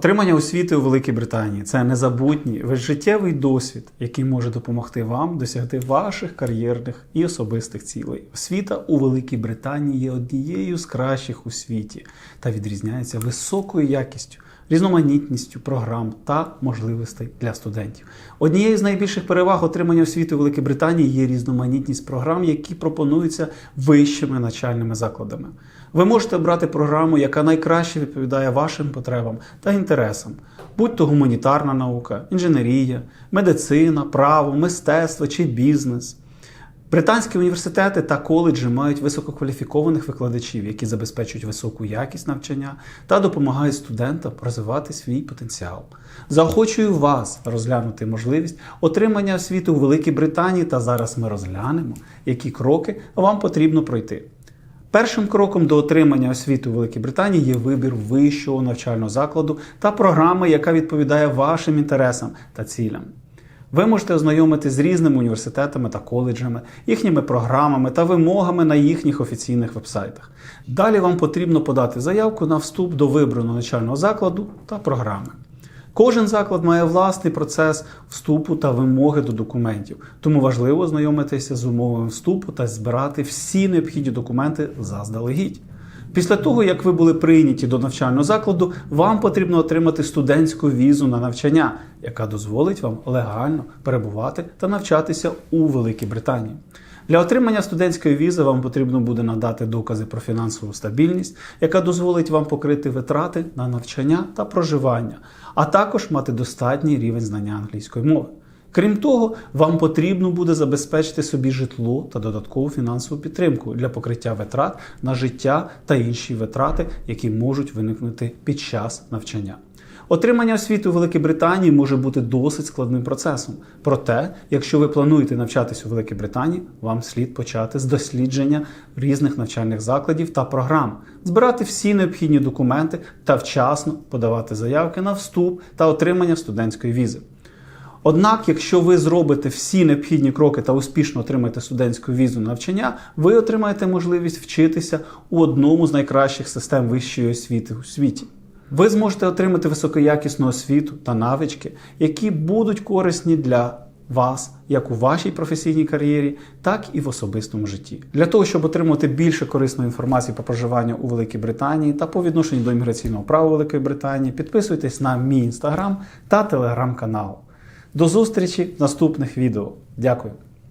Отримання освіти у Великій Британії це незабутній весь життєвий досвід, який може допомогти вам досягти ваших кар'єрних і особистих цілей. Освіта у Великій Британії є однією з кращих у світі та відрізняється високою якістю. Різноманітністю програм та можливостей для студентів. Однією з найбільших переваг отримання освіти у Великій Британії є різноманітність програм, які пропонуються вищими навчальними закладами. Ви можете обрати програму, яка найкраще відповідає вашим потребам та інтересам, будь то гуманітарна наука, інженерія, медицина, право, мистецтво чи бізнес. Британські університети та коледжі мають висококваліфікованих викладачів, які забезпечують високу якість навчання та допомагають студентам розвивати свій потенціал. Заохочую вас розглянути можливість отримання освіти у Великій Британії, та зараз ми розглянемо, які кроки вам потрібно пройти. Першим кроком до отримання освіти у Великій Британії є вибір вищого навчального закладу та програми, яка відповідає вашим інтересам та цілям. Ви можете ознайомитися з різними університетами та коледжами, їхніми програмами та вимогами на їхніх офіційних вебсайтах. Далі вам потрібно подати заявку на вступ до вибраного навчального закладу та програми. Кожен заклад має власний процес вступу та вимоги до документів, тому важливо ознайомитися з умовами вступу та збирати всі необхідні документи заздалегідь. Після того, як ви були прийняті до навчального закладу, вам потрібно отримати студентську візу на навчання, яка дозволить вам легально перебувати та навчатися у Великій Британії. Для отримання студентської візи вам потрібно буде надати докази про фінансову стабільність, яка дозволить вам покрити витрати на навчання та проживання, а також мати достатній рівень знання англійської мови. Крім того, вам потрібно буде забезпечити собі житло та додаткову фінансову підтримку для покриття витрат на життя та інші витрати, які можуть виникнути під час навчання. Отримання освіти у Великій Британії може бути досить складним процесом. Проте, якщо ви плануєте навчатися у Великій Британії, вам слід почати з дослідження різних навчальних закладів та програм, збирати всі необхідні документи та вчасно подавати заявки на вступ та отримання студентської візи. Однак, якщо ви зробите всі необхідні кроки та успішно отримаєте студентську візу на навчання, ви отримаєте можливість вчитися у одному з найкращих систем вищої освіти у світі. Ви зможете отримати високоякісну освіту та навички, які будуть корисні для вас як у вашій професійній кар'єрі, так і в особистому житті. Для того, щоб отримати більше корисної інформації про проживання у Великій Британії та по відношенню до імміграційного права Великої Британії, підписуйтесь на мій інстаграм та телеграм-канал. До зустрічі в наступних відео. Дякую.